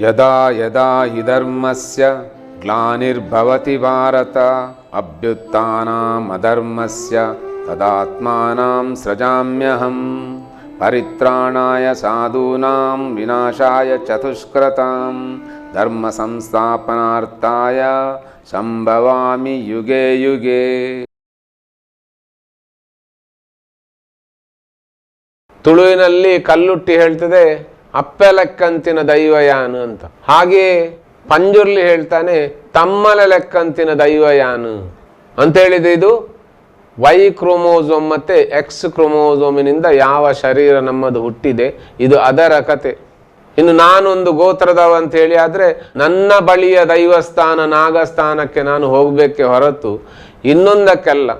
ಯದಾ ಯದಾ ಹಿ ಧರ್ಮಸ್ಯ ಗ್ಲಾನಿರ್ಭವತಿ ಭಾರತ ಅಭ್ಯುತ್ಥಾನಾಮಧರ್ಮಸ್ಯ ತದಾತ್ಮಾನಾಂ ಸೃಜಾಮ್ಯಹಂ ಪರಿತ್ರಾಣಾಯ ಸಾಧೂನಾಂ ವಿನಾಶಾಯ ಚತುಷ್ಕೃತಾಂ ಧರ್ಮ ಸಂಸ್ಥಾಪನಾರ್ಥಾಯ ಸಂಭವಾಮಿ ಯುಗೆ ಯುಗೆ ತುಳುವಿನಲ್ಲಿ ಕಲ್ಲುಟ್ಟಿ ಹೇಳ್ತದೆ ಅಪ್ಪೆಲೆಕ್ಕಂತಿನ ದೈವಯಾನು ಅಂತ. ಹಾಗೆ ಪಂಜುರ್ಲಿ ಹೇಳ್ತಾನೆ ತಮ್ಮಲ ಲೆಕ್ಕಂತಿನ ದೈವಯಾನು. ಅಂತ ಹೇಳಿದೆ ಇದು? ವೈ ಕ್ರೋಮೋಸೋಮ್ ಮತ್ತೆ ಎಕ್ಸ್ ಕ್ರೋಮೋಸೋಮಿನಿಂದ ಯಾವ ಶರೀರ ನಮ್ಮದು ಹುಟ್ಟಿದೆ, ಇದು ಅದರ ಕತೆ. ಇನ್ನು ನಾನೊಂದು ಗೋತ್ರದವ ಅಂತ ಹೇಳಿ ಆದ್ರೆ, ನನ್ನ ಬಳಿಯ ದೈವಸ್ಥಾನ ನಾಗಸ್ಥಾನಕ್ಕೆ ನಾನು ಹೋಗಬೇಕೆ ಹೊರತು ಇನ್ನೊಂದಕ್ಕೆಲ್ಲ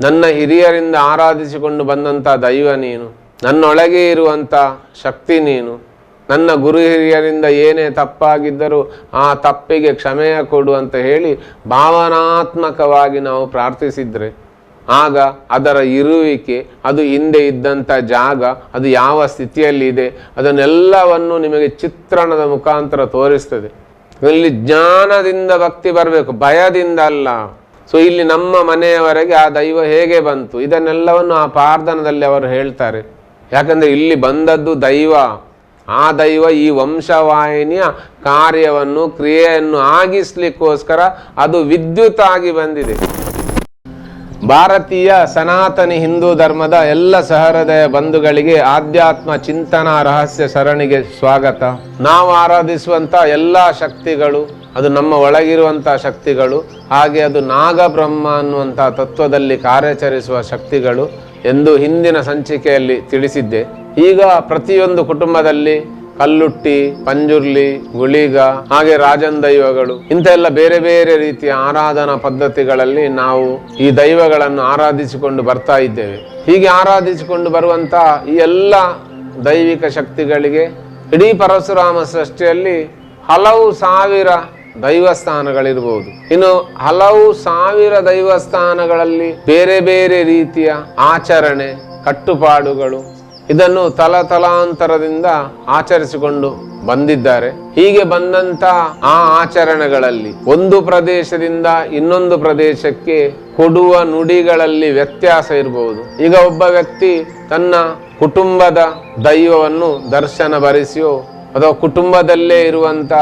ನನ್ನ ಹಿರಿಯರಿಂದ ಆರಾಧಿಸಿಕೊಂಡು ಬಂದಂಥ ದೈವ ನೀನು, ನನ್ನೊಳಗೆ ಇರುವಂಥ ಶಕ್ತಿ ನೀನು. ನನ್ನ ಗುರು ಹಿರಿಯರಿಂದ ಏನೇ ತಪ್ಪಾಗಿದ್ದರೂ ಆ ತಪ್ಪಿಗೆ ಕ್ಷಮೆಯ ಕೊಡು ಅಂತ ಹೇಳಿ ಭಾವನಾತ್ಮಕವಾಗಿ ನಾವು ಪ್ರಾರ್ಥಿಸಿದ್ರೆ ಆಗ ಅದರ ಇರುವಿಕೆ, ಅದು ಹಿಂದೆ ಇದ್ದಂಥ ಜಾಗ, ಅದು ಯಾವ ಸ್ಥಿತಿಯಲ್ಲಿದೆ, ಅದನ್ನೆಲ್ಲವನ್ನು ನಿಮಗೆ ಚಿತ್ರಣದ ಮುಖಾಂತರ ತೋರಿಸ್ತದೆ. ಇಲ್ಲಿ ಜ್ಞಾನದಿಂದ ಭಕ್ತಿ ಬರಬೇಕು, ಭಯದಿಂದ ಅಲ್ಲ. ಸೊ ಇಲ್ಲಿ ನಮ್ಮ ಮನೆಯವರೆಗೆ ಆ ದೈವ ಹೇಗೆ ಬಂತು, ಇದನ್ನೆಲ್ಲವನ್ನು ಆ ಪಾರ್ಧನದಲ್ಲಿ ಅವರು ಹೇಳ್ತಾರೆ. ಯಾಕಂದ್ರೆ ಇಲ್ಲಿ ಬಂದದ್ದು ದೈವ. ಆ ದೈವ ಈ ವಂಶವಾಹಿನಿಯ ಕಾರ್ಯವನ್ನು, ಕ್ರಿಯೆಯನ್ನು ಆಗಿಸ್ಲಿಕ್ಕೋಸ್ಕರ ಅದು ವಿದ್ಯುತ್ ಆಗಿ ಬಂದಿದೆ. ಭಾರತೀಯ ಸನಾತನಿ ಹಿಂದೂ ಧರ್ಮದ ಎಲ್ಲ ಸಹೃದಯ ಬಂಧುಗಳಿಗೆ ಆಧ್ಯಾತ್ಮ ಚಿಂತನಾ ರಹಸ್ಯ ಸರಣಿಗೆ ಸ್ವಾಗತ. ನಾವು ಆರಾಧಿಸುವಂತ ಎಲ್ಲ ಶಕ್ತಿಗಳು, ಅದು ನಮ್ಮ ಒಳಗಿರುವಂತಹ ಶಕ್ತಿಗಳು, ಹಾಗೆ ಅದು ನಾಗಬ್ರಹ್ಮ ಅನ್ನುವಂಥ ತತ್ವದಲ್ಲಿ ಕಾರ್ಯಾಚರಿಸುವ ಶಕ್ತಿಗಳು ಎಂದು ಹಿಂದಿನ ಸಂಚಿಕೆಯಲ್ಲಿ ತಿಳಿಸಿದ್ದೆ. ಈಗ ಪ್ರತಿಯೊಂದು ಕುಟುಂಬದಲ್ಲಿ ಕಲ್ಲುಟ್ಟಿ, ಪಂಜುರ್ಲಿ, ಗುಳಿಗ, ಹಾಗೆ ರಾಜನ್ ದೈವಗಳು ಇಂಥ ಎಲ್ಲ ಬೇರೆ ಬೇರೆ ರೀತಿಯ ಆರಾಧನಾ ಪದ್ಧತಿಗಳಲ್ಲಿ ನಾವು ಈ ದೈವಗಳನ್ನು ಆರಾಧಿಸಿಕೊಂಡು ಬರ್ತಾ ಇದ್ದೇವೆ. ಹೀಗೆ ಆರಾಧಿಸಿಕೊಂಡು ಬರುವಂತ ಈ ಎಲ್ಲ ದೈವಿಕ ಶಕ್ತಿಗಳಿಗೆ ಇಡೀ ಪರಶುರಾಮ ಸೃಷ್ಟಿಯಲ್ಲಿ ಹಲವು ಸಾವಿರ ದೈವಸ್ಥಾನಗಳಿರ್ಬೋದು. ಇನ್ನು ಹಲವು ಸಾವಿರ ದೈವಸ್ಥಾನಗಳಲ್ಲಿ ಬೇರೆ ಬೇರೆ ರೀತಿಯ ಆಚರಣೆ, ಕಟ್ಟುಪಾಡುಗಳು ಇದನ್ನು ತಲತಲಾಂತರದಿಂದ ಆಚರಿಸಿಕೊಂಡು ಬಂದಿದ್ದಾರೆ. ಹೀಗೆ ಬಂದಂತ ಆ ಆಚರಣೆಗಳಲ್ಲಿ ಒಂದು ಪ್ರದೇಶದಿಂದ ಇನ್ನೊಂದು ಪ್ರದೇಶಕ್ಕೆ ಕೊಡುವ ನುಡಿಗಳಲ್ಲಿ ವ್ಯತ್ಯಾಸ ಇರಬಹುದು. ಈಗ ಒಬ್ಬ ವ್ಯಕ್ತಿ ತನ್ನ ಕುಟುಂಬದ ದೈವವನ್ನು ದರ್ಶನ ಭರಿಸಿಯೋ ಅಥವಾ ಕುಟುಂಬದಲ್ಲೇ ಇರುವಂತ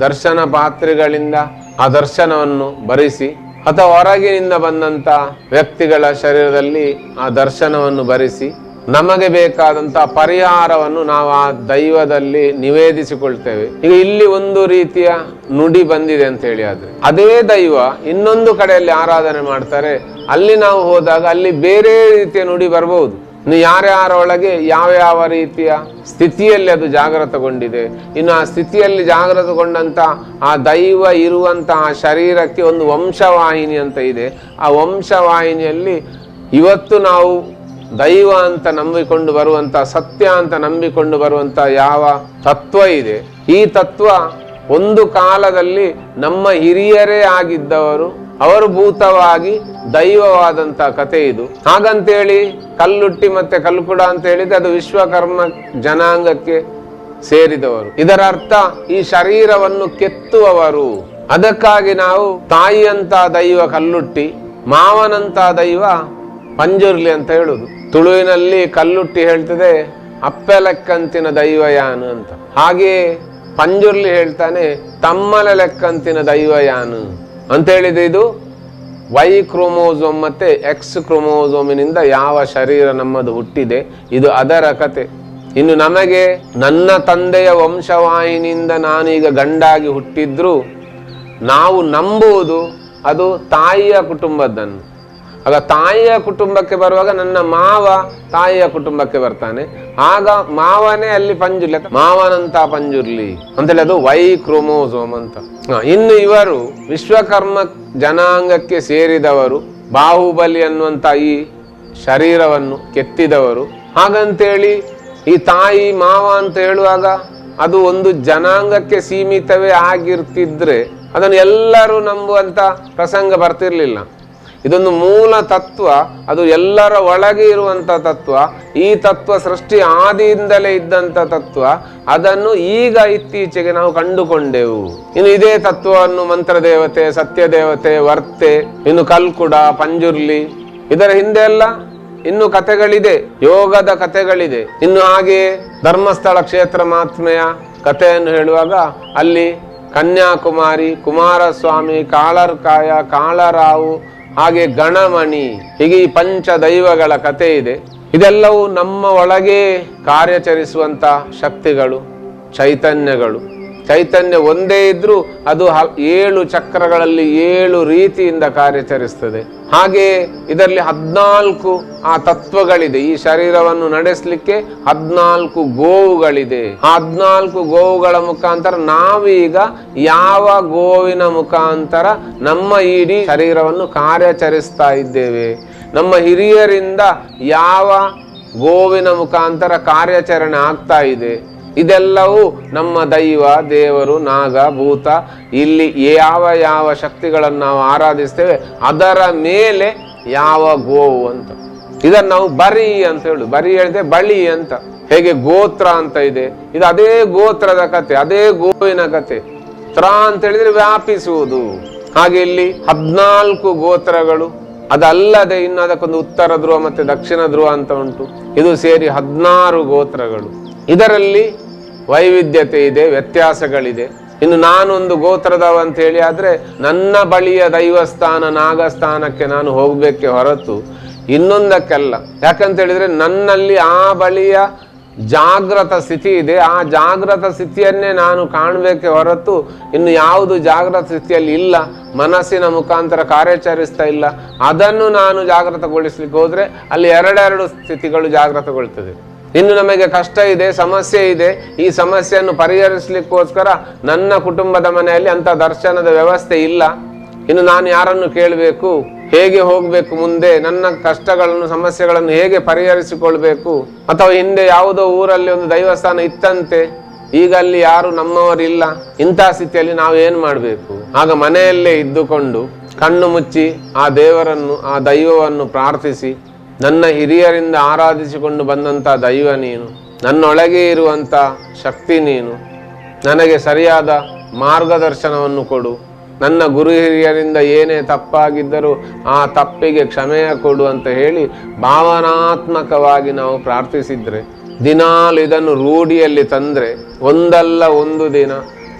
ದರ್ಶನ ಪಾತ್ರೆಗಳಿಂದ ಆ ದರ್ಶನವನ್ನು ಭರಿಸಿ ಅಥವಾ ಹೊರಗಿನಿಂದ ಬಂದಂತ ವ್ಯಕ್ತಿಗಳ ಶರೀರದಲ್ಲಿ ಆ ದರ್ಶನವನ್ನು ಭರಿಸಿ ನಮಗೆ ಬೇಕಾದಂತ ಪರಿಹಾರವನ್ನು ನಾವು ಆ ದೈವದಲ್ಲಿ ನಿವೇದಿಸಿಕೊಳ್ತೇವೆ. ಈಗ ಇಲ್ಲಿ ಒಂದು ರೀತಿಯ ನುಡಿ ಬಂದಿದೆ ಅಂತ ಹೇಳಿ ಆದ್ರೆ. ಅದೇ ದೈವ ಇನ್ನೊಂದು ಕಡೆಯಲ್ಲಿ ಆರಾಧನೆ ಮಾಡ್ತಾರೆ. ಅಲ್ಲಿ ನಾವು ಹೋದಾಗ ಅಲ್ಲಿ ಬೇರೆ ರೀತಿಯ ನುಡಿ ಬರಬಹುದು ಇನ್ನು ಯಾರ್ಯಾರ ಒಳಗೆ ಯಾವ ಯಾವ ರೀತಿಯ ಸ್ಥಿತಿಯಲ್ಲಿ ಅದು ಜಾಗೃತಗೊಂಡಿದೆ ಇನ್ನು ಆ ಸ್ಥಿತಿಯಲ್ಲಿ ಜಾಗೃತಗೊಂಡಂತ ಆ ದೈವ ಇರುವಂತಹ ಶರೀರಕ್ಕೆ ಒಂದು ವಂಶವಾಹಿನಿ ಅಂತ ಇದೆ. ಆ ವಂಶವಾಹಿನಿಯಲ್ಲಿ ಇವತ್ತು ನಾವು ದೈವ ಅಂತ ನಂಬಿಕೊಂಡು ಬರುವಂತ, ಸತ್ಯ ಅಂತ ನಂಬಿಕೊಂಡು ಬರುವಂತ ಯಾವ ತತ್ವ ಇದೆ? ಈ ತತ್ವ ಒಂದು ಕಾಲದಲ್ಲಿ ನಮ್ಮ ಹಿರಿಯರೇ ಆಗಿದ್ದವರು, ಅವರು ಭೂತವಾಗಿ ದೈವವಾದಂತ ಕತೆ ಇದು. ಹಾಗಂತೇಳಿ ಕಲ್ಲುಟ್ಟಿ ಮತ್ತೆ ಕಲ್ಕುಡ ಅಂತ ಹೇಳಿದ್ರೆ ಅದು ವಿಶ್ವಕರ್ಮ ಜನಾಂಗಕ್ಕೆ ಸೇರಿದವರು. ಇದರ ಅರ್ಥ ಈ ಶರೀರವನ್ನು ಕೆತ್ತುವವರು. ಅದಕ್ಕಾಗಿ ನಾವು ತಾಯಿಯಂತ ದೈವ ಕಲ್ಲುಟ್ಟಿ, ಮಾವನಂತ ದೈವ ಪಂಜುರ್ಲಿ ಅಂತ ಹೇಳುದು. ತುಳುವಿನಲ್ಲಿ ಕಲ್ಲುಟ್ಟಿ ಹೇಳ್ತದೆ, ಅಪ್ಪೆಲೆಕ್ಕಂತಿನ ದೈವಯಾನು ಅಂತ. ಹಾಗೆ ಪಂಜುರ್ಲಿ ಹೇಳ್ತಾನೆ ತಮ್ಮಲ ಲೆಕ್ಕಂತಿನ ದೈವಯಾನು ಅಂತ ಹೇಳಿದೆ ಇದು. ವೈ ಕ್ರೋಮೋಸೋಮ್ ಮತ್ತೆ ಎಕ್ಸ್ ಕ್ರೋಮೋಸೋಮಿನಿಂದ ಯಾವ ಶರೀರ ನಮ್ಮದು ಹುಟ್ಟಿದೆ, ಇದು ಅದರ ಕತೆ. ಇನ್ನು ನಮಗೆ ನನ್ನ ತಂದೆಯ ವಂಶವಾಹಿನಿಂದ ನಾನೀಗ ಗಂಡಾಗಿ ಹುಟ್ಟಿದ್ರು ನಾವು ನಂಬುವುದು ಅದು ತಾಯಿಯ ಕುಟುಂಬದ್ದನ್ನು ಆಗ ತಾಯಿಯ ಕುಟುಂಬಕ್ಕೆ ಬರುವಾಗ ನನ್ನ ಮಾವ ತಾಯಿಯ ಕುಟುಂಬಕ್ಕೆ ಬರ್ತಾನೆ. ಆಗ ಮಾವನೇ ಅಲ್ಲಿ ಪಂಜುರ್ಲಿ ಮಾವನಂತ ಪಂಜುರ್ಲಿ ಅಂತೇಳಿ ಅದು ವೈ ಕ್ರೋಮೋಸೋಮ್ ಅಂತ. ಇನ್ನು ಇವರು ವಿಶ್ವಕರ್ಮ ಜನಾಂಗಕ್ಕೆ ಸೇರಿದವರು, ಬಾಹುಬಲಿ ಅನ್ನುವಂತ ಈ ಶರೀರವನ್ನು ಕೆತ್ತಿದವರು. ಹಾಗಂತೇಳಿ ಈ ತಾಯಿ ಮಾವ ಅಂತ ಹೇಳುವಾಗ ಅದು ಒಂದು ಜನಾಂಗಕ್ಕೆ ಸೀಮಿತವೇ ಆಗಿರ್ತಿದ್ರೆ ಅದನ್ನು ಎಲ್ಲರೂ ನಂಬುವಂತ ಪ್ರಸಂಗ ಬರ್ತಿರ್ಲಿಲ್ಲ. ಇದೊಂದು ಮೂಲ ತತ್ವ. ಅದು ಎಲ್ಲರ ಒಳಗೆ ಇರುವಂತ ತತ್ವ. ಈ ತತ್ವ ಸೃಷ್ಟಿ ಆದಿಯಿಂದಲೇ ಇದ್ದಂತ ತತ್ವ. ಅದನ್ನು ಈಗ ಇತ್ತೀಚೆಗೆ ನಾವು ಕಂಡುಕೊಂಡೆವು. ಇನ್ನು ಇದೇ ತತ್ವವನ್ನು ಮಂತ್ರ ದೇವತೆ ಸತ್ಯ ದೇವತೆ ವರ್ತೆ, ಇನ್ನು ಕಲ್ಕುಡ, ಪಂಜುರ್ಲಿ ಇದರ ಹಿಂದೆ ಎಲ್ಲ ಇನ್ನು ಕಥೆಗಳಿದೆ, ಯೋಗದ ಕಥೆಗಳಿದೆ. ಇನ್ನು ಹಾಗೆಯೇ ಧರ್ಮಸ್ಥಳ ಕ್ಷೇತ್ರ ಮಾತ್ಮೆಯ ಕಥೆಯನ್ನು ಹೇಳುವಾಗ ಅಲ್ಲಿ ಕನ್ಯಾಕುಮಾರಿ, ಕುಮಾರಸ್ವಾಮಿ, ಕಾಳರ್ಕಾಯ, ಕಾಳರಾವು ಹಾಗೆ ಗಣಮಣಿ ಹೀಗೆ ಈ ಪಂಚ ದೈವಗಳ ಕಥೆ ಇದೆ. ಇದೆಲ್ಲವೂ ನಮ್ಮ ಒಳಗೆ ಕಾರ್ಯಾಚರಿಸುವಂತ ಶಕ್ತಿಗಳು ಚೈತನ್ಯಗಳು. ಚೈತನ್ಯ ಒಂದೇ ಇದ್ರೂ ಅದು ಏಳು ಚಕ್ರಗಳಲ್ಲಿ ಏಳು ರೀತಿಯಿಂದ ಕಾರ್ಯಾಚರಿಸ್ತದೆ. ಹಾಗೆ ಇದರಲ್ಲಿ ಹದ್ನಾಲ್ಕು ಆ ತತ್ವಗಳಿದೆ. ಈ ಶರೀರವನ್ನು ನಡೆಸಲಿಕ್ಕೆ ಹದಿನಾಲ್ಕು ಗೋವುಗಳಿದೆ. ಹದ್ನಾಲ್ಕು ಗೋವುಗಳ ಮುಖಾಂತರ ನಾವೀಗ ಯಾವ ಗೋವಿನ ಮುಖಾಂತರ ನಮ್ಮ ಇಡೀ ಶರೀರವನ್ನು ಕಾರ್ಯಾಚರಿಸ್ತಾ ಇದ್ದೇವೆ. ನಮ್ಮ ಹಿರಿಯರಿಂದ ಯಾವ ಗೋವಿನ ಮುಖಾಂತರ ಕಾರ್ಯಾಚರಣೆ ಆಗ್ತಾ ಇದೆ. ಇದೆಲ್ಲವೂ ನಮ್ಮ ದೈವ, ದೇವರು, ನಾಗ, ಭೂತ, ಇಲ್ಲಿ ಯಾವ ಯಾವ ಶಕ್ತಿಗಳನ್ನು ನಾವು ಆರಾಧಿಸ್ತೇವೆ, ಅದರ ಮೇಲೆ ಯಾವ ಗೋವು ಅಂತ. ಇದನ್ನು ನಾವು ಬರಿ ಅಂತ ಹೇಳುದು. ಬರಿ ಹೇಳಿದೆ ಬಳಿ ಅಂತ. ಹೇಗೆ ಗೋತ್ರ ಅಂತ ಇದೆ. ಇದು ಅದೇ ಗೋತ್ರದ ಕತೆ, ಅದೇ ಗೋವಿನ ಕತೆ. ತ್ರ ಅಂತ ಹೇಳಿದ್ರೆ ವ್ಯಾಪಿಸುವುದು. ಹಾಗೆ ಇಲ್ಲಿ ಹದ್ನಾಲ್ಕು ಗೋತ್ರಗಳು. ಅದಲ್ಲದೆ ಇನ್ನು ಅದಕ್ಕೊಂದು ಉತ್ತರ ಧ್ರುವ ಮತ್ತೆ ದಕ್ಷಿಣ ಧ್ರುವ ಅಂತ ಉಂಟು. ಇದು ಸೇರಿ ಹದಿನಾರು ಗೋತ್ರಗಳು. ಇದರಲ್ಲಿ ವೈವಿಧ್ಯತೆ ಇದೆ, ವ್ಯತ್ಯಾಸಗಳಿದೆ. ಇನ್ನು ನಾನೊಂದು ಗೋತ್ರದವ ಅಂತ ಹೇಳಿ ಆದರೆ ನನ್ನ ಬಳಿಯ ದೈವಸ್ಥಾನ ನಾಗಸ್ಥಾನಕ್ಕೆ ನಾನು ಹೋಗಬೇಕೆ ಹೊರತು ಇನ್ನೊಂದಕ್ಕೆಲ್ಲ. ಯಾಕಂತ ಹೇಳಿದ್ರೆ ನನ್ನಲ್ಲಿ ಆ ಬಳಿಯ ಜಾಗ್ರತ ಸ್ಥಿತಿ ಇದೆ. ಆ ಜಾಗ್ರತ ಸ್ಥಿತಿಯನ್ನೇ ನಾನು ಕಾಣಬೇಕೆ ಹೊರತು ಇನ್ನು ಯಾವುದು ಜಾಗ್ರತ ಸ್ಥಿತಿಯಲ್ಲಿ ಇಲ್ಲ, ಮನಸ್ಸಿನ ಮುಖಾಂತರ ಕಾರ್ಯಾಚರಿಸ್ತಾ ಇಲ್ಲ. ಅದನ್ನು ನಾನು ಜಾಗೃತಗೊಳಿಸ್ಲಿಕ್ಕೆ ಹೋದರೆ ಅಲ್ಲಿ ಎರಡೆರಡು ಸ್ಥಿತಿಗಳು ಜಾಗೃತಗೊಳ್ತದೆ ಇನ್ನು ನಮಗೆ ಕಷ್ಟ ಇದೆ, ಸಮಸ್ಯೆ ಇದೆ. ಈ ಸಮಸ್ಯೆಯನ್ನು ಪರಿಹರಿಸಲಿಕ್ಕೋಸ್ಕರ ನನ್ನ ಕುಟುಂಬದ ಮನೆಯಲ್ಲಿ ಅಂತ ದರ್ಶನದ ವ್ಯವಸ್ಥೆ ಇಲ್ಲ. ಇನ್ನು ನಾನು ಯಾರನ್ನು ಕೇಳಬೇಕು? ಹೇಗೆ ಹೋಗಬೇಕು ಮುಂದೆ? ನನ್ನ ಕಷ್ಟಗಳನ್ನು, ಸಮಸ್ಯೆಗಳನ್ನು ಹೇಗೆ ಪರಿಹರಿಸಿಕೊಳ್ಬೇಕು? ಅಥವಾ ಹಿಂದೆ ಯಾವುದೋ ಊರಲ್ಲಿ ಒಂದು ದೈವಸ್ಥಾನ ಇತ್ತಂತೆ, ಈಗ ಅಲ್ಲಿ ಯಾರು ನಮ್ಮವರಿಲ್ಲ. ಇಂತಹ ಸ್ಥಿತಿಯಲ್ಲಿ ನಾವು ಏನು ಮಾಡಬೇಕು? ಆಗ ಮನೆಯಲ್ಲೇ ಇದ್ದುಕೊಂಡು ಕಣ್ಣು ಮುಚ್ಚಿ ಆ ದೇವರನ್ನು, ಆ ದೈವವನ್ನು ಪ್ರಾರ್ಥಿಸಿ. ನನ್ನ ಹಿರಿಯರಿಂದ ಆರಾಧಿಸಿಕೊಂಡು ಬಂದಂಥ ದೈವ ನೀನು. ನನ್ನೊಳಗೆ ಇರುವಂಥ ಶಕ್ತಿ ನೀನು. ನನಗೆ ಸರಿಯಾದ ಮಾರ್ಗದರ್ಶನವನ್ನು ಕೊಡು. ನನ್ನ ಗುರು ಹಿರಿಯರಿಂದ ಏನೇ ತಪ್ಪಾಗಿದ್ದರೂ ಆ ತಪ್ಪಿಗೆ ಕ್ಷಮೆಯ ಕೊಡು ಅಂತ ಹೇಳಿ ಭಾವನಾತ್ಮಕವಾಗಿ ನಾವು ಪ್ರಾರ್ಥಿಸಿದ್ರೆ, ದಿನಾಲು ಇದನ್ನು ರೂಢಿಯಲ್ಲಿ ತಂದರೆ, ಒಂದಲ್ಲ ಒಂದು ದಿನ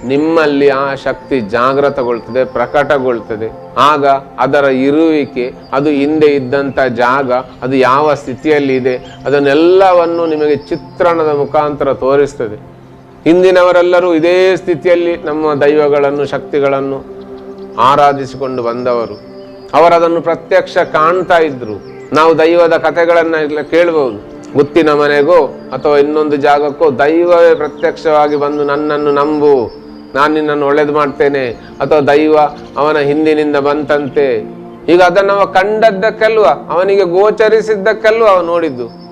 ನಿಮ್ಮಲ್ಲಿ ಆ ಶಕ್ತಿ ಜಾಗೃತಗೊಳ್ತದೆ ಪ್ರಕಟಗೊಳ್ತದೆ. ಆಗ ಅದರ ಇರುವಿಕೆ, ಅದು ಹಿಂದೆ ಇದ್ದಂಥ ಜಾಗ, ಅದು ಯಾವ ಸ್ಥಿತಿಯಲ್ಲಿ ಇದೆ ಅದನ್ನೆಲ್ಲವನ್ನು ನಿಮಗೆ ಚಿತ್ರಣದ ಮುಖಾಂತರ ತೋರಿಸ್ತದೆ. ಹಿಂದಿನವರೆಲ್ಲರೂ ಇದೇ ಸ್ಥಿತಿಯಲ್ಲಿ ನಮ್ಮ ದೈವಗಳನ್ನು, ಶಕ್ತಿಗಳನ್ನು ಆರಾಧಿಸಿಕೊಂಡು ಬಂದವರು. ಅವರದನ್ನು ಪ್ರತ್ಯಕ್ಷ ಕಾಣ್ತಾ ಇದ್ರು. ನಾವು ದೈವದ ಕಥೆಗಳನ್ನ ಕೇಳಬಹುದು ಗುತ್ತಿನ ಮನೆಗೋ ಅಥವಾ ಇನ್ನೊಂದು ಜಾಗಕ್ಕೋ ದೈವವೇ ಪ್ರತ್ಯಕ್ಷವಾಗಿ ಬಂದು ನನ್ನನ್ನು ನಂಬು. ನಾನು ನಿನ್ನನ್ನು ಒಳ್ಳೇದು ಮಾಡ್ತೇನೆ. ಅಥವಾ ದೈವ ಅವನ ಹಿಂದಿನಿಂದ ಬಂತಂತೆ. ಈಗ ಅದನ್ನು ಅವ ಕಂಡದ್ದಕ್ಕಲ್ವ, ಅವನಿಗೆ ಗೋಚರಿಸಿದ್ದಕ್ಕಲ್ವ ಅವ ನೋಡಿದ್ದು.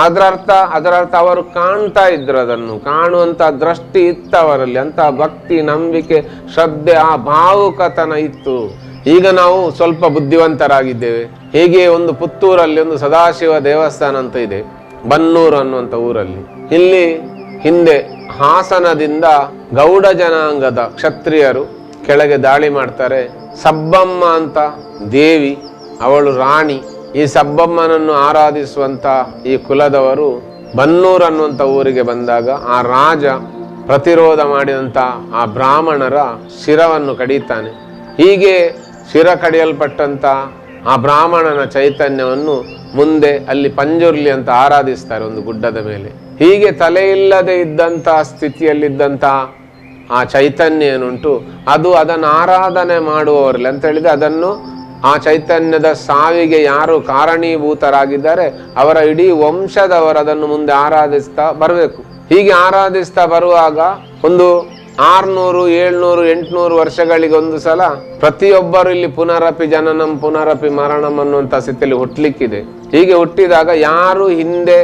ಅದರ ಅರ್ಥ ಅದರ ಅರ್ಥ ಅವರು ಕಾಣ್ತಾ ಇದ್ರು ಅದನ್ನು. ಕಾಣುವಂತ ದೃಷ್ಟಿ ಇತ್ತು ಅವರಲ್ಲಿ. ಅಂತ ಭಕ್ತಿ, ನಂಬಿಕೆ, ಶ್ರದ್ಧೆ, ಆ ಭಾವುಕತನ ಇತ್ತು. ಈಗ ನಾವು ಸ್ವಲ್ಪ ಬುದ್ಧಿವಂತರಾಗಿದ್ದೇವೆ. ಹೇಗೆ ಒಂದು ಪುತ್ತೂರಲ್ಲಿ ಒಂದು ಸದಾಶಿವ ದೇವಸ್ಥಾನ ಅಂತ ಇದೆ. ಬನ್ನೂರು ಅನ್ನುವಂಥ ಊರಲ್ಲಿ. ಇಲ್ಲಿ ಹಿಂದೆ ಹಾಸನದಿಂದ ಗೌಡ ಜನಾಂಗದ ಕ್ಷತ್ರಿಯರು ಕೆಳಗೆ ದಾಳಿ ಮಾಡ್ತಾರೆ. ಸಬ್ಬಮ್ಮ ಅಂತ ದೇವಿ, ಅವಳು ರಾಣಿ. ಈ ಸಬ್ಬಮ್ಮನನ್ನು ಆರಾಧಿಸುವಂತ ಈ ಕುಲದವರು ಬನ್ನೂರ್ ಅನ್ನುವಂಥ ಊರಿಗೆ ಬಂದಾಗ ಆ ರಾಜ ಪ್ರತಿರೋಧ ಮಾಡಿದಂಥ ಆ ಬ್ರಾಹ್ಮಣರ ಶಿರವನ್ನು ಕಡಿತಾನೆ. ಹೀಗೆ ಶಿರ ಕಡಿಯಲ್ಪಟ್ಟಂತ ಆ ಬ್ರಾಹ್ಮಣನ ಚೈತನ್ಯವನ್ನು ಮುಂದೆ ಅಲ್ಲಿ ಪಂಜುರ್ಲಿ ಅಂತ ಆರಾಧಿಸ್ತಾರೆ ಒಂದು ಗುಡ್ಡದ ಮೇಲೆ. ಹೀಗೆ ತಲೆ ಇಲ್ಲದೆ ಇದ್ದಂಥ ಸ್ಥಿತಿಯಲ್ಲಿದ್ದಂಥ ಆ ಚೈತನ್ಯ ಏನುಂಟು ಅದು ಅದನ್ನು ಆರಾಧನೆ ಮಾಡುವವರಲ್ಲಿ ಅಂತ ಹೇಳಿದ್ರೆ ಅದನ್ನು ಆ ಚೈತನ್ಯದ ಸಾವಿಗೆ ಯಾರು ಕಾರಣೀಭೂತರಾಗಿದ್ದಾರೆ ಅವರ ಇಡೀ ವಂಶದವರು ಅದನ್ನು ಮುಂದೆ ಆರಾಧಿಸ್ತಾ ಬರಬೇಕು. ಹೀಗೆ ಆರಾಧಿಸ್ತಾ ಬರುವಾಗ ಒಂದು ಆರ್ನೂರು, ಏಳ್ನೂರು, ಎಂಟುನೂರು ವರ್ಷಗಳಿಗೆ ಒಂದು ಸಲ ಪ್ರತಿಯೊಬ್ಬರು ಇಲ್ಲಿ ಪುನರಪಿ ಜನನಂ, ಪುನರಪಿ ಮರಣಂ ಅನ್ನುವಂಥ ಸ್ಥಿತಿಯಲ್ಲಿ ಹುಟ್ಟಲಿಕ್ಕಿದೆ ಹೀಗೆ ಹುಟ್ಟಿದಾಗ ಯಾರು ಹಿಂದೆ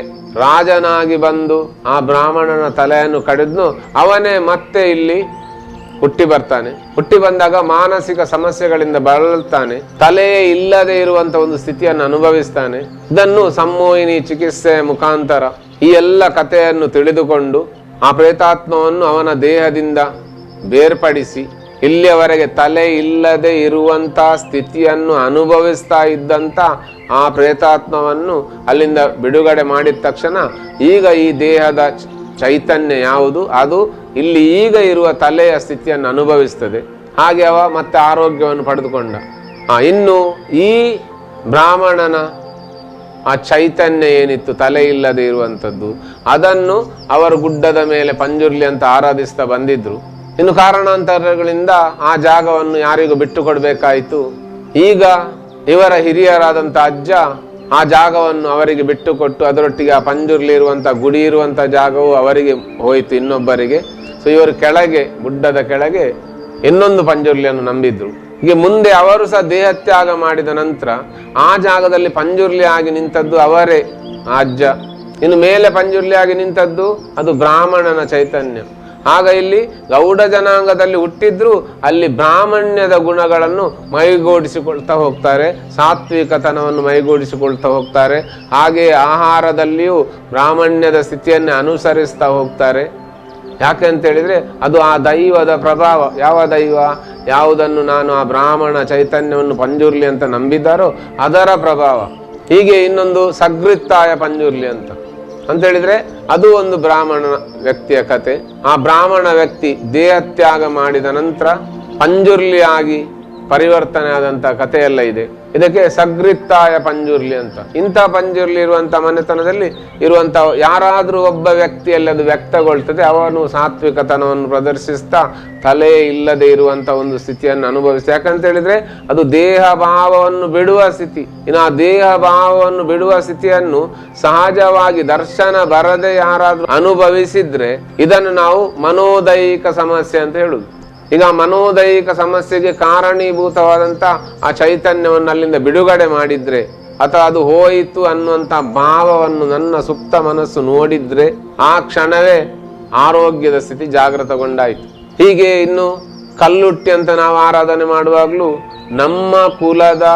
ರಾಜನಾಗಿ ಬಂದು ಆ ಬ್ರಾಹ್ಮಣನ ತಲೆಯನ್ನು ಕಡಿದ್ನು ಅವನೇ ಮತ್ತೆ ಇಲ್ಲಿ ಹುಟ್ಟಿ ಬರ್ತಾನೆ. ಹುಟ್ಟಿ ಬಂದಾಗ ಮಾನಸಿಕ ಸಮಸ್ಯೆಗಳಿಂದ ಬಳಲ್ತಾನೆ. ತಲೆಯೇ ಇಲ್ಲದೆ ಇರುವಂತ ಒಂದು ಸ್ಥಿತಿಯನ್ನು ಅನುಭವಿಸ್ತಾನೆ. ಇದನ್ನು ಸಂಮೋಹಿನಿ ಚಿಕಿತ್ಸೆ ಮುಖಾಂತರ ಈ ಎಲ್ಲ ಕಥೆಯನ್ನು ತಿಳಿದುಕೊಂಡು ಆ ಪ್ರೇತಾತ್ಮವನ್ನು ಅವನ ದೇಹದಿಂದ ಬೇರ್ಪಡಿಸಿ ಇಲ್ಲಿಯವರೆಗೆ ತಲೆ ಇಲ್ಲದೆ ಇರುವಂತ ಸ್ಥಿತಿಯನ್ನು ಅನುಭವಿಸ್ತಾ ಇದ್ದಂತ ಆ ಪ್ರೇತಾತ್ಮವನ್ನು ಅಲ್ಲಿಂದ ಬಿಡುಗಡೆ ಮಾಡಿದ ತಕ್ಷಣ ಈಗ ಈ ದೇಹದ ಚೈತನ್ಯ ಯಾವುದು? ಅದು ಇಲ್ಲಿ ಈಗ ಇರುವ ತಲೆಯ ಸ್ಥಿತಿಯನ್ನು ಅನುಭವಿಸ್ತದೆ. ಹಾಗೆ ಅವ ಮತ್ತೆ ಆರೋಗ್ಯವನ್ನು ಪಡೆದುಕೊಂಡ. ಇನ್ನು ಈ ಬ್ರಾಹ್ಮಣನ ಆ ಚೈತನ್ಯ ಏನಿತ್ತು, ತಲೆ ಇಲ್ಲದೆ ಇರುವಂಥದ್ದು, ಅದನ್ನು ಅವರು ಗುಡ್ಡದ ಮೇಲೆ ಪಂಜುರ್ಲಿ ಅಂತ ಆರಾಧಿಸ್ತಾ ಬಂದಿದ್ರು. ಇನ್ನು ಕಾರಣಾಂತರಗಳಿಂದ ಆ ಜಾಗವನ್ನು ಯಾರಿಗೂ ಬಿಟ್ಟು ಕೊಡಬೇಕಾಯಿತು ಈಗ ಇವರ ಹಿರಿಯರಾದಂಥ ಅಜ್ಜ ಆ ಜಾಗವನ್ನು ಅವರಿಗೆ ಬಿಟ್ಟುಕೊಟ್ಟು, ಅದರೊಟ್ಟಿಗೆ ಆ ಪಂಜುರ್ಲಿ ಇರುವಂಥ ಗುಡಿ ಇರುವಂಥ ಜಾಗವು ಅವರಿಗೆ ಹೋಯಿತು ಇನ್ನೊಬ್ಬರಿಗೆ. ಸೊ ಇವರು ಕೆಳಗೆ, ಗುಡ್ಡದ ಕೆಳಗೆ ಇನ್ನೊಂದು ಪಂಜುರ್ಲಿಯನ್ನು ನಂಬಿದ್ರು. ಹೀಗೆ ಮುಂದೆ ಅವರು ಸಹ ದೇಹತ್ಯಾಗ ಮಾಡಿದ ನಂತರ ಆ ಜಾಗದಲ್ಲಿ ಪಂಜುರ್ಲಿ ಆಗಿ ನಿಂತದ್ದು ಅವರೇ ಅಜ್ಜ ಇನ್ನು ಮೇಲೆ ಪಂಜುರ್ಲಿ ಆಗಿ ನಿಂತದ್ದು ಅದು ಬ್ರಾಹ್ಮಣನ ಚೈತನ್ಯ. ಆಗ ಇಲ್ಲಿ ಗೌಡ ಜನಾಂಗದಲ್ಲಿ ಹುಟ್ಟಿದ್ರು ಅಲ್ಲಿ ಬ್ರಾಹ್ಮಣ್ಯದ ಗುಣಗಳನ್ನು ಮೈಗೂಡಿಸಿಕೊಳ್ತಾ ಹೋಗ್ತಾರೆ, ಸಾತ್ವಿಕತನವನ್ನು ಮೈಗೂಡಿಸಿಕೊಳ್ತಾ ಹೋಗ್ತಾರೆ. ಹಾಗೆ ಆಹಾರದಲ್ಲಿಯೂ ಬ್ರಾಹ್ಮಣ್ಯದ ಸ್ಥಿತಿಯನ್ನೇ ಅನುಸರಿಸ್ತಾ ಹೋಗ್ತಾರೆ. ಯಾಕೆ ಅಂತ ಹೇಳಿದ್ರೆ ಅದು ಆ ದೈವದ ಪ್ರಭಾವ. ಯಾವ ದೈವ? ಯಾವುದನ್ನು ನಾನು ಆ ಬ್ರಾಹ್ಮಣ ಚೈತನ್ಯವನ್ನು ಪಂಜುರ್ಲಿ ಅಂತ ನಂಬಿದ್ದಾರೋ ಅದರ ಪ್ರಭಾವ. ಹೀಗೆ ಇನ್ನೊಂದು ಸಗೃತ್ತಾಯ ಪಂಜುರ್ಲಿ ಅಂತ. ಅಂತ ಹೇಳಿದ್ರೆ ಅದು ಒಂದು ಬ್ರಾಹ್ಮಣ ವ್ಯಕ್ತಿಯ ಕತೆ. ಆ ಬ್ರಾಹ್ಮಣ ವ್ಯಕ್ತಿ ದೇಹತ್ಯಾಗ ಮಾಡಿದ ನಂತರ ಪಂಜುರ್ಲಿ ಆಗಿ ಪರಿವರ್ತನೆ ಆದಂಥ ಕಥೆಯೆಲ್ಲ ಇದೆ. ಇದಕ್ಕೆ ಸಗೃತ್ತಾಯ ಪಂಜುರ್ಲಿ ಅಂತ. ಇಂಥ ಪಂಜುರ್ಲಿ ಇರುವಂಥ ಮನೆತನದಲ್ಲಿ ಇರುವಂಥ ಯಾರಾದರೂ ಒಬ್ಬ ವ್ಯಕ್ತಿಯಲ್ಲಿ ಅದು ವ್ಯಕ್ತಗೊಳ್ತದೆ, ಅವನು ಸಾತ್ವಿಕತನವನ್ನು ಪ್ರದರ್ಶಿಸ್ತಾ ತಲೆ ಇಲ್ಲದೆ ಇರುವಂಥ ಒಂದು ಸ್ಥಿತಿಯನ್ನು ಅನುಭವಿಸಿ ಯಾಕಂತ ಹೇಳಿದ್ರೆ ಅದು ದೇಹ ಭಾವವನ್ನು ಬಿಡುವ ಸ್ಥಿತಿ. ಇನ್ನು ಆ ದೇಹ ಭಾವವನ್ನು ಬಿಡುವ ಸ್ಥಿತಿಯನ್ನು ಸಹಜವಾಗಿ ದರ್ಶನ ಬರದೆ ಯಾರಾದರೂ ಅನುಭವಿಸಿದ್ರೆ ಇದನ್ನು ನಾವು ಮನೋದೈಹಿಕ ಸಮಸ್ಯೆ ಅಂತ ಹೇಳುದು. ಈಗ ಮನೋದೈಹಿಕ ಸಮಸ್ಯೆಗೆ ಕಾರಣೀಭೂತವಾದಂಥ ಆ ಚೈತನ್ಯವನ್ನು ಅಲ್ಲಿಂದ ಬಿಡುಗಡೆ ಮಾಡಿದ್ರೆ ಅಥವಾ ಅದು ಹೋಯಿತು ಅನ್ನುವಂಥ ಭಾವವನ್ನು ನನ್ನ ಸುಪ್ತ ಮನಸ್ಸು ನೋಡಿದ್ರೆ ಆ ಕ್ಷಣವೇ ಆರೋಗ್ಯದ ಸ್ಥಿತಿ ಜಾಗೃತಗೊಂಡಾಯಿತು. ಹೀಗೆ ಇನ್ನು ಕಲ್ಲುಟ್ಟಿ ಅಂತ ನಾವು ಆರಾಧನೆ ಮಾಡುವಾಗಲೂ ನಮ್ಮ ಕುಲದ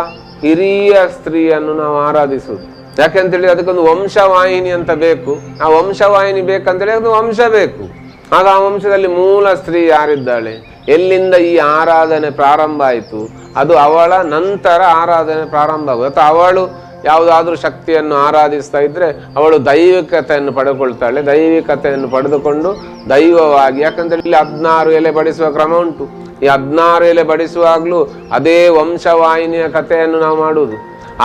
ಹಿರಿಯ ಸ್ತ್ರೀಯನ್ನು ನಾವು ಆರಾಧಿಸುವುದು. ಯಾಕೆಂತೇಳಿ ಅದಕ್ಕೊಂದು ವಂಶವಾಹಿನಿ ಅಂತ ಬೇಕು. ಆ ವಂಶವಾಹಿನಿ ಬೇಕಂತೇಳಿ ಅದು ವಂಶ ಬೇಕು. ಆಗ ಆ ವಂಶದಲ್ಲಿ ಮೂಲ ಸ್ತ್ರೀ ಯಾರಿದ್ದಾಳೆ? ಎಲ್ಲಿಂದ ಈ ಆರಾಧನೆ ಪ್ರಾರಂಭ ಆಯಿತು? ಅದು ಅವಳ ನಂತರ ಆರಾಧನೆ ಪ್ರಾರಂಭ ಆಗುತ್ತೆ ಅಥವಾ ಅವಳು ಯಾವುದಾದ್ರೂ ಶಕ್ತಿಯನ್ನು ಆರಾಧಿಸ್ತಾ ಇದ್ರೆ ಅವಳು ದೈವಿಕತೆಯನ್ನು ಪಡೆದುಕೊಳ್ತಾಳೆ. ದೈವಿಕತೆಯನ್ನು ಪಡೆದುಕೊಂಡು ದೈವವಾಗಿ, ಯಾಕಂದ್ರೆ ಇಲ್ಲಿ ಹದಿನಾರು ಎಲೆ ಬಡಿಸುವ ಕ್ರಮ ಉಂಟು. ಈ ಹದಿನಾರು ಎಲೆ ಬಡಿಸುವಾಗಲೂ ಅದೇ ವಂಶವಾಹಿನಿಯ ಕಥೆಯನ್ನು ನಾವು ಮಾಡುವುದು.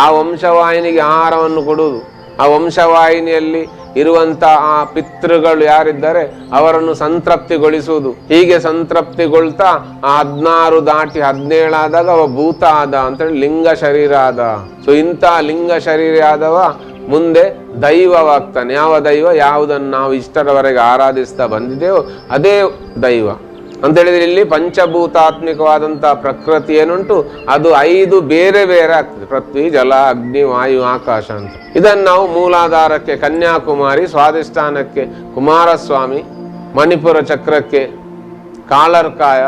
ಆ ವಂಶವಾಹಿನಿಗೆ ಆಹಾರವನ್ನು ಕೊಡುವುದು. ಆ ವಂಶವಾಹಿನಿಯಲ್ಲಿ ಇರುವಂತ ಆ ಪಿತೃಗಳು ಯಾರಿದ್ದಾರೆ ಅವರನ್ನು ಸಂತೃಪ್ತಿಗೊಳಿಸುವುದು. ಹೀಗೆ ಸಂತೃಪ್ತಿಗೊಳ್ತಾ ಆ ಹದಿನಾರು ದಾಟಿ ಹದಿನೇಳಾದಾಗ ಅವ ಭೂತ ಆದ ಅಂತೇಳಿ ಲಿಂಗ ಶರೀರ ಆದ. ಸೊ ಇಂಥ ಲಿಂಗ ಶರೀರ ಆದವ ಮುಂದೆ ದೈವವಾಗ್ತಾನೆ. ಯಾವ ದೈವ? ಯಾವುದನ್ನು ನಾವು ಇಷ್ಟರವರೆಗೆ ಆರಾಧಿಸ್ತಾ ಬಂದಿದ್ದೇವೋ ಅದೇ ದೈವ. ಅಂತ ಹೇಳಿದ್ರೆ ಇಲ್ಲಿ ಪಂಚಭೂತಾತ್ಮಿಕವಾದಂಥ ಪ್ರಕೃತಿ ಏನುಂಟು? ಅದು ಐದು ಬೇರೆ ಬೇರೆ ಆಗ್ತದೆ. ಪೃಥ್ವಿ, ಜಲ, ಅಗ್ನಿ, ವಾಯು, ಆಕಾಶ ಅಂತ. ಇದನ್ನು ನಾವು ಮೂಲಾಧಾರಕ್ಕೆ, ಕನ್ಯಾಕುಮಾರಿ, ಸ್ವಾಧಿಷ್ಠಾನಕ್ಕೆ, ಕುಮಾರಸ್ವಾಮಿ, ಮಣಿಪುರ ಚಕ್ರಕ್ಕೆ, ಕಾಳರ್ಕಾಯ,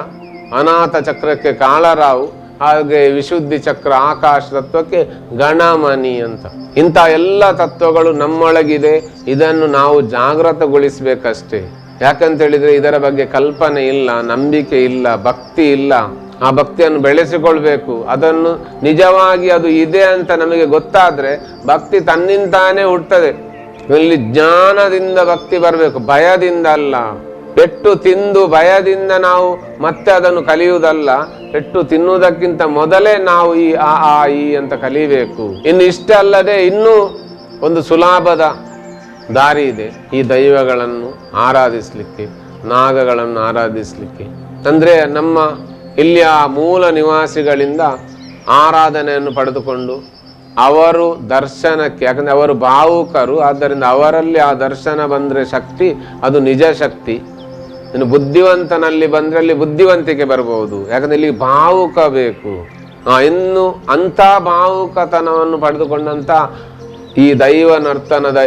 ಅನಾಥ ಚಕ್ರಕ್ಕೆ ಕಾಳರಾವು, ಹಾಗೆ ವಿಶುದ್ಧಿ ಚಕ್ರ, ಆಕಾಶ ತತ್ವಕ್ಕೆ ಗಣಮನಿ ಅಂತ. ಇಂಥ ಎಲ್ಲ ತತ್ವಗಳು ನಮ್ಮೊಳಗಿದೆ. ಇದನ್ನು ನಾವು ಜಾಗೃತಗೊಳಿಸ್ಬೇಕಷ್ಟೇ ಯಾಕಂತ ಹೇಳಿದ್ರೆ ಇದರ ಬಗ್ಗೆ ಕಲ್ಪನೆ ಇಲ್ಲ, ನಂಬಿಕೆ ಇಲ್ಲ, ಭಕ್ತಿ ಇಲ್ಲ. ಆ ಭಕ್ತಿಯನ್ನು ಬೆಳೆಸಿಕೊಳ್ಬೇಕು. ಅದನ್ನು ನಿಜವಾಗಿ ಅದು ಇದೆ ಅಂತ ನಮಗೆ ಗೊತ್ತಾದ್ರೆ ಭಕ್ತಿ ತನ್ನಿಂತಾನೇ ಹುಟ್ಟದೆ ಇಲ್ಲಿ ಜ್ಞಾನದಿಂದ ಭಕ್ತಿ ಬರಬೇಕು, ಭಯದಿಂದ ಅಲ್ಲ. ಪೆಟ್ಟು ತಿಂದು ಭಯದಿಂದ ನಾವು ಮತ್ತೆ ಅದನ್ನು ಕಲಿಯುವುದಲ್ಲ. ಪೆಟ್ಟು ತಿನ್ನುವುದಕ್ಕಿಂತ ಮೊದಲೇ ನಾವು ಈ ಆ ಆ, ಈ ಅಂತ ಕಲಿಬೇಕು. ಇನ್ನು ಇಷ್ಟ ಅಲ್ಲದೆ ಇನ್ನೂ ಒಂದು ಸುಲಭದ ದಾರಿ ಇದೆ. ಈ ದೈವಗಳನ್ನು ಆರಾಧಿಸಲಿಕ್ಕೆ, ನಾಗಗಳನ್ನು ಆರಾಧಿಸಲಿಕ್ಕೆ. ಅಂದರೆ ನಮ್ಮ ಇಲ್ಲಿಯ ಮೂಲ ನಿವಾಸಿಗಳಿಂದ ಆರಾಧನೆಯನ್ನು ಪಡೆದುಕೊಂಡು ಅವರು ದರ್ಶನಕ್ಕೆ, ಯಾಕಂದರೆ ಅವರು ಭಾವುಕರು, ಆದ್ದರಿಂದ ಅವರಲ್ಲಿ ಆ ದರ್ಶನ ಬಂದರೆ ಶಕ್ತಿ, ಅದು ನಿಜ ಶಕ್ತಿ. ಇನ್ನು ಬುದ್ಧಿವಂತನಲ್ಲಿ ಬಂದರೆ ಅಲ್ಲಿ ಬುದ್ಧಿವಂತಿಕೆ ಬರಬಹುದು. ಯಾಕಂದರೆ ಇಲ್ಲಿ ಭಾವುಕ ಬೇಕು. ಇನ್ನು ಅಂಥ ಭಾವುಕತನವನ್ನು ಪಡೆದುಕೊಂಡಂತ ಈ ದೈವ ನರ್ತನದ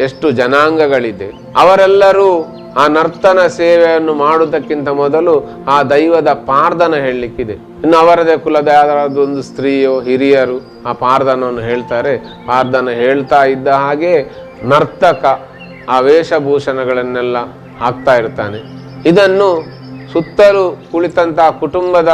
ಎಷ್ಟು ಜನಾಂಗಗಳಿದೆ. ಅವರೆಲ್ಲರೂ ಆ ನರ್ತನ ಸೇವೆಯನ್ನು ಮಾಡುವುದಕ್ಕಿಂತ ಮೊದಲು ಆ ದೈವದ ಪಾರ್ದನ ಹೇಳಲಿಕ್ಕಿದೆ. ಇನ್ನು ಅವರದೇ ಕುಲದ ಒಂದು ಸ್ತ್ರೀಯೋ ಹಿರಿಯರು ಆ ಪಾರ್ದನವನ್ನು ಹೇಳ್ತಾರೆ. ಪಾರ್ದನ ಹೇಳ್ತಾ ಇದ್ದ ಹಾಗೆ ನರ್ತಕ ಆ ವೇಷಭೂಷಣಗಳನ್ನೆಲ್ಲ ಹಾಕ್ತಾ ಇರ್ತಾನೆ. ಇದನ್ನು ಸುತ್ತಲೂ ಕುಳಿತಂತಹ ಕುಟುಂಬದ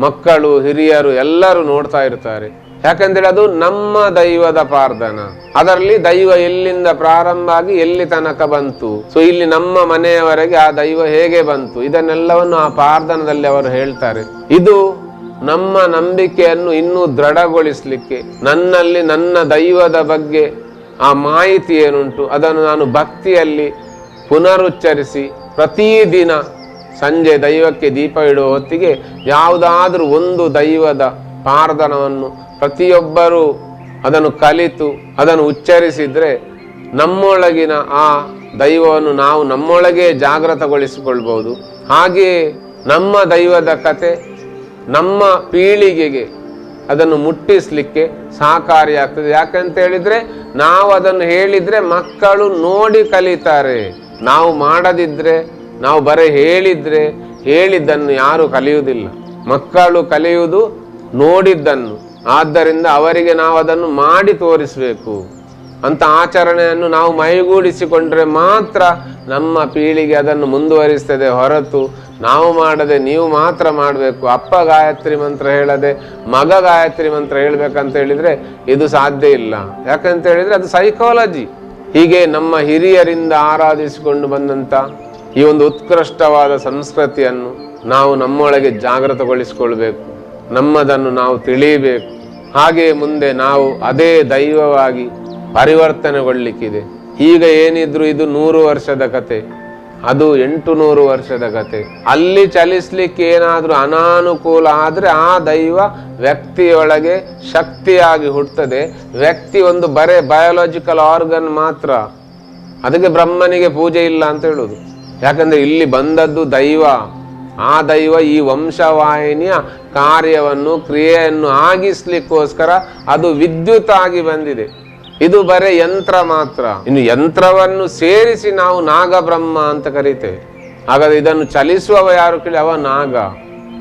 ಮಕ್ಕಳು, ಹಿರಿಯರು ಎಲ್ಲರೂ ನೋಡ್ತಾ ಇರ್ತಾರೆ. ಯಾಕಂದ್ರೆ ಅದು ನಮ್ಮ ದೈವದ ಪಾರ್ಧನ. ಅದರಲ್ಲಿ ದೈವ ಎಲ್ಲಿಂದ ಪ್ರಾರಂಭ ಆಗಿ ಎಲ್ಲಿ ತನಕ ಬಂತು? ಸೊ ಇಲ್ಲಿ ನಮ್ಮ ಮನೆಯವರೆಗೆ ಆ ದೈವ ಹೇಗೆ ಬಂತು? ಇದನ್ನೆಲ್ಲವನ್ನು ಆ ಪಾರ್ಧನದಲ್ಲಿ ಅವರು ಹೇಳ್ತಾರೆ. ಇದು ನಮ್ಮ ನಂಬಿಕೆಯನ್ನು ಇನ್ನೂ ದೃಢಗೊಳಿಸಲಿಕ್ಕೆ, ನನ್ನಲ್ಲಿ ನನ್ನ ದೈವದ ಬಗ್ಗೆ ಆ ಮಾಹಿತಿ ಏನುಂಟು, ಅದನ್ನು ನಾನು ಭಕ್ತಿಯಲ್ಲಿ ಪುನರುಚ್ಚರಿಸಿ ಪ್ರತಿದಿನ ಸಂಜೆ ದೈವಕ್ಕೆ ದೀಪ ಇಡುವ ಹೊತ್ತಿಗೆ ಯಾವುದಾದ್ರೂ ಒಂದು ದೈವದ ಪ್ರಾರ್ಥನವನ್ನು ಪ್ರತಿಯೊಬ್ಬರೂ ಅದನ್ನು ಕಲಿತು, ಅದನ್ನು ಉಚ್ಚರಿಸಿದರೆ ನಮ್ಮೊಳಗಿನ ಆ ದೈವವನ್ನು ನಾವು ನಮ್ಮೊಳಗೆ ಜಾಗೃತಗೊಳಿಸಿಕೊಳ್ಬೋದು ಹಾಗೆಯೇ ನಮ್ಮ ದೈವದ ಕತೆ, ನಮ್ಮ ಪೀಳಿಗೆಗೆ ಅದನ್ನು ಮುಟ್ಟಿಸ್ಲಿಕ್ಕೆ ಸಹಕಾರಿಯಾಗ್ತದೆ. ಯಾಕಂತ ಹೇಳಿದ್ರೆ, ನಾವು ಅದನ್ನು ಹೇಳಿದ್ರೆ ಮಕ್ಕಳು ನೋಡಿ ಕಲಿತಾರೆ. ನಾವು ಮಾಡದಿದ್ರೆ, ನಾವು ಬರೀ ಹೇಳಿದ್ರೆ, ಹೇಳಿದ್ದನ್ನು ಯಾರು ಕಲಿಯುವುದಿಲ್ಲ. ಮಕ್ಕಳು ಕಲಿಯುವುದು ನೋಡಿದ್ದನ್ನು. ಆದ್ದರಿಂದ ಅವರಿಗೆ ನಾವು ಅದನ್ನು ಮಾಡಿ ತೋರಿಸಬೇಕು ಅಂತ ಆಚರಣೆಯನ್ನು ನಾವು ಮೈಗೂಡಿಸಿಕೊಂಡ್ರೆ ಮಾತ್ರ ನಮ್ಮ ಪೀಳಿಗೆ ಅದನ್ನು ಮುಂದುವರಿಸ್ತದೆ ಹೊರತು ನಾವು ಮಾಡದೆ ನೀವು ಮಾತ್ರ ಮಾಡಬೇಕು. ಅಪ್ಪ ಗಾಯತ್ರಿ ಮಂತ್ರ ಹೇಳದೆ ಮಗ ಗಾಯತ್ರಿ ಮಂತ್ರ ಹೇಳಬೇಕಂತ ಹೇಳಿದರೆ ಇದು ಸಾಧ್ಯ ಇಲ್ಲ. ಯಾಕಂತ ಹೇಳಿದರೆ ಅದು ಸೈಕಾಲಜಿ ಹೀಗೆ ನಮ್ಮ ಹಿರಿಯರಿಂದ ಆರಾಧಿಸಿಕೊಂಡು ಬಂದಂಥ ಈ ಒಂದು ಉತ್ಕೃಷ್ಟವಾದ ಸಂಸ್ಕೃತಿಯನ್ನು ನಾವು ನಮ್ಮೊಳಗೆ ಜಾಗೃತಗೊಳಿಸಿಕೊಳ್ಬೇಕು. ನಮ್ಮದನ್ನು ನಾವು ತಿಳಿಯಬೇಕು. ಹಾಗೆ ಮುಂದೆ ನಾವು ಅದೇ ದೈವವಾಗಿ ಪರಿವರ್ತನೆಗೊಳ್ಳಿಕ್ಕಿದೆ. ಈಗ ಏನಿದ್ರು ಇದು ನೂರು ವರ್ಷದ ಕತೆ, ಅದು ಎಂಟು ನೂರು ವರ್ಷದ ಕತೆ. ಅಲ್ಲಿ ಚಲಿಸ್ಲಿಕ್ಕೆ ಏನಾದರೂ ಅನಾನುಕೂಲ ಆದ್ರೆ ಆ ದೈವ ವ್ಯಕ್ತಿಯೊಳಗೆ ಶಕ್ತಿಯಾಗಿ ಹುಟ್ಟುತ್ತದೆ ವ್ಯಕ್ತಿ ಒಂದು ಬರೇ ಬಯಾಲಜಿಕಲ್ ಆರ್ಗನ್ ಮಾತ್ರ. ಅದಕ್ಕೆ ಬ್ರಹ್ಮನಿಗೆ ಪೂಜೆ ಇಲ್ಲ ಅಂತ ಹೇಳುದು. ಯಾಕಂದ್ರೆ ಇಲ್ಲಿ ಬಂದದ್ದು ದೈವ. ಆ ದೈವ ಈ ವಂಶವಾಹಿನಿಯ ಕಾರ್ಯವನ್ನು, ಕ್ರಿಯೆಯನ್ನು ಆಗಿಸ್ಲಿಕ್ಕೋಸ್ಕರ ಅದು ವಿದ್ಯುತ್ ಆಗಿ ಬಂದಿದೆ. ಇದು ಬರೇ ಯಂತ್ರ ಮಾತ್ರ. ಇನ್ನು ಯಂತ್ರವನ್ನು ಸೇರಿಸಿ ನಾವು ನಾಗಬ್ರಹ್ಮ ಅಂತ ಕರೀತೇವೆ. ಹಾಗಾದ್ರೆ ಇದನ್ನು ಚಲಿಸುವವ ಯಾರು ಕೇಳಿ? ಅವ ನಾಗ.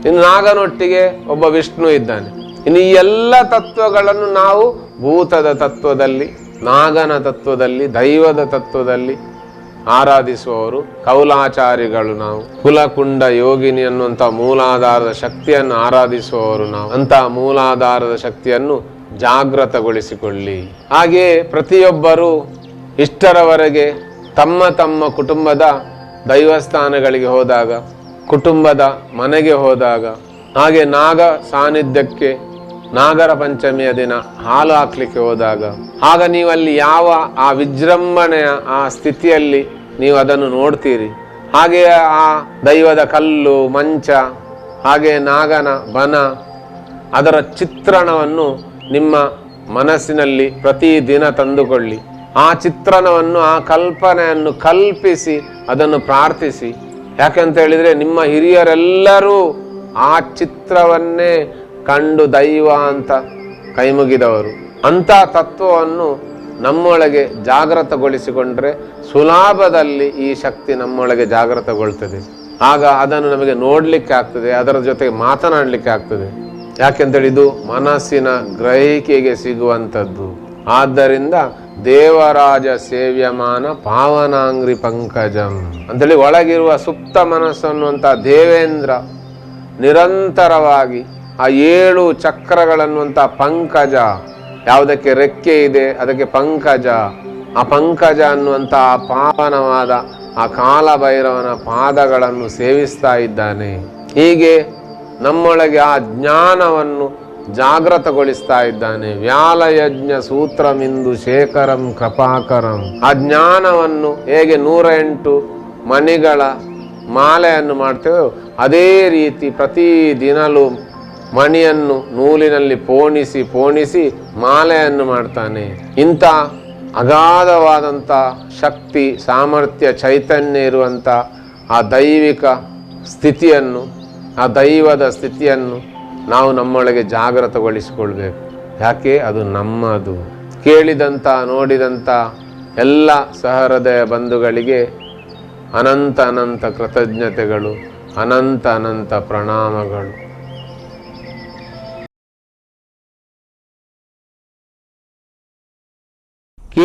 ಇನ್ನು ನಾಗನೊಟ್ಟಿಗೆ ಒಬ್ಬ ವಿಷ್ಣು ಇದ್ದಾನೆ. ಇನ್ನು ಈ ಎಲ್ಲ ತತ್ವಗಳನ್ನು ನಾವು ಭೂತದ ತತ್ವದಲ್ಲಿ, ನಾಗನ ತತ್ವದಲ್ಲಿ, ದೈವದ ತತ್ವದಲ್ಲಿ ಆರಾಧಿಸುವವರು ಕೌಲಾಚಾರಿಗಳು ನಾವು. ಕುಲಕುಂಡ ಯೋಗಿನಿ ಅನ್ನುವಂಥ ಮೂಲಾಧಾರದ ಶಕ್ತಿಯನ್ನು ಆರಾಧಿಸುವವರು ನಾವು. ಅಂತ ಮೂಲಾಧಾರದ ಶಕ್ತಿಯನ್ನು ಜಾಗೃತಗೊಳಿಸಿಕೊಳ್ಳಿ ಹಾಗೆಯೇ ಪ್ರತಿಯೊಬ್ಬರು ಇಷ್ಟರವರೆಗೆ ತಮ್ಮ ತಮ್ಮ ಕುಟುಂಬದ ದೈವಸ್ಥಾನಗಳಿಗೆ ಹೋದಾಗ, ಕುಟುಂಬದ ಮನೆಗೆ ಹೋದಾಗ, ಹಾಗೆ ನಾಗ ಸಾನ್ನಿಧ್ಯಕ್ಕೆ ನಾಗರ ಪಂಚಮಿಯ ದಿನ ಹಾಲು ಹಾಕ್ಲಿಕ್ಕೆ ಹೋದಾಗ, ಆಗ ನೀವು ಅಲ್ಲಿ ಯಾವ ಆ ವಿಜೃಂಭಣೆಯ ಆ ಸ್ಥಿತಿಯಲ್ಲಿ ನೀವು ಅದನ್ನು ನೋಡ್ತೀರಿ? ಹಾಗೆ ಆ ದೈವದ ಕಲ್ಲು, ಮಂಚ ಹಾಗೆ ನಾಗನ ಬನ, ಅದರ ಚಿತ್ರಣವನ್ನು ನಿಮ್ಮ ಮನಸ್ಸಿನಲ್ಲಿ ಪ್ರತಿದಿನ ತಂದುಕೊಳ್ಳಿ. ಆ ಚಿತ್ರಣವನ್ನು, ಆ ಕಲ್ಪನೆಯನ್ನು ಕಲ್ಪಿಸಿ ಅದನ್ನು ಪ್ರಾರ್ಥಿಸಿ. ಯಾಕೆಂತ ಹೇಳಿದ್ರೆ ನಿಮ್ಮ ಹಿರಿಯರೆಲ್ಲರೂ ಆ ಚಿತ್ರವನ್ನೇ ಕಂಡು ದೈವ ಅಂತ ಕೈಮುಗಿದವರು. ಅಂಥ ತತ್ವವನ್ನು ನಮ್ಮೊಳಗೆ ಜಾಗೃತಗೊಳಿಸಿಕೊಂಡ್ರೆ ಸುಲಭದಲ್ಲಿ ಈ ಶಕ್ತಿ ನಮ್ಮೊಳಗೆ ಜಾಗೃತಗೊಳ್ತದೆ ಆಗ ಅದನ್ನು ನಮಗೆ ನೋಡಲಿಕ್ಕೆ ಆಗ್ತದೆ, ಅದರ ಜೊತೆಗೆ ಮಾತನಾಡಲಿಕ್ಕೆ ಆಗ್ತದೆ. ಯಾಕೆಂತೇಳಿ ಇದು ಮನಸ್ಸಿನ ಗ್ರಹಿಕೆಗೆ ಸಿಗುವಂಥದ್ದು. ಆದ್ದರಿಂದ ದೇವರಾಜ ಸೇವ್ಯಮಾನ ಪಾವನಾಂಗ್ರಿ ಪಂಕಜಂ. ಅಂತೇಳಿ ಒಳಗಿರುವ ಸುಪ್ತ ಮನಸ್ಸು ದೇವೇಂದ್ರ ನಿರಂತರವಾಗಿ ಆ ಏಳು ಚಕ್ರಗಳನ್ನುವಂಥ ಪಂಕಜ, ಯಾವುದಕ್ಕೆ ರೆಕ್ಕೆ ಇದೆ, ಅದಕ್ಕೆ ಪಂಕಜ. ಆ ಪಂಕಜ ಅನ್ನುವಂಥ ಪಾವನವಾದ ಆ ಕಾಲಭೈರವನ ಪಾದಗಳನ್ನು ಸೇವಿಸ್ತಾ ಇದ್ದಾನೆ. ಹೀಗೆ ನಮ್ಮೊಳಗೆ ಆ ಜ್ಞಾನವನ್ನು ಜಾಗೃತಗೊಳಿಸ್ತಾ ಇದ್ದಾನೆ. ವ್ಯಾಲಯಜ್ಞ ಸೂತ್ರಮಿಂದು ಶೇಖರಂ ಕಪಾಕರಂ. ಆ ಜ್ಞಾನವನ್ನು ಹೇಗೆ ನೂರ ಎಂಟು ಮಣಿಗಳ ಮಾಲೆಯನ್ನು ಮಾಡ್ತೇವೆ, ಅದೇ ರೀತಿ ಪ್ರತಿ ದಿನಲೂ ಮಣಿಯನ್ನು ನೂಲಿನಲ್ಲಿ ಪೋಣಿಸಿ ಪೋಣಿಸಿ ಮಾಲೆಯನ್ನು ಮಾಡ್ತಾನೆ. ಇಂಥ ಅಗಾಧವಾದಂಥ ಶಕ್ತಿ, ಸಾಮರ್ಥ್ಯ, ಚೈತನ್ಯ ಇರುವಂಥ ಆ ದೈವಿಕ ಸ್ಥಿತಿಯನ್ನು, ಆ ದೈವದ ಸ್ಥಿತಿಯನ್ನು ನಾವು ನಮ್ಮೊಳಗೆ ಜಾಗೃತಗೊಳಿಸಿಕೊಳ್ಬೇಕು. ಯಾಕೆ? ಅದು ನಮ್ಮದು. ಕೇಳಿದಂಥ, ನೋಡಿದಂಥ ಎಲ್ಲ ಸಹೃದಯ ಬಂಧುಗಳಿಗೆ ಅನಂತ ಅನಂತ ಕೃತಜ್ಞತೆಗಳು, ಅನಂತ ಅನಂತ ಪ್ರಣಾಮಗಳು.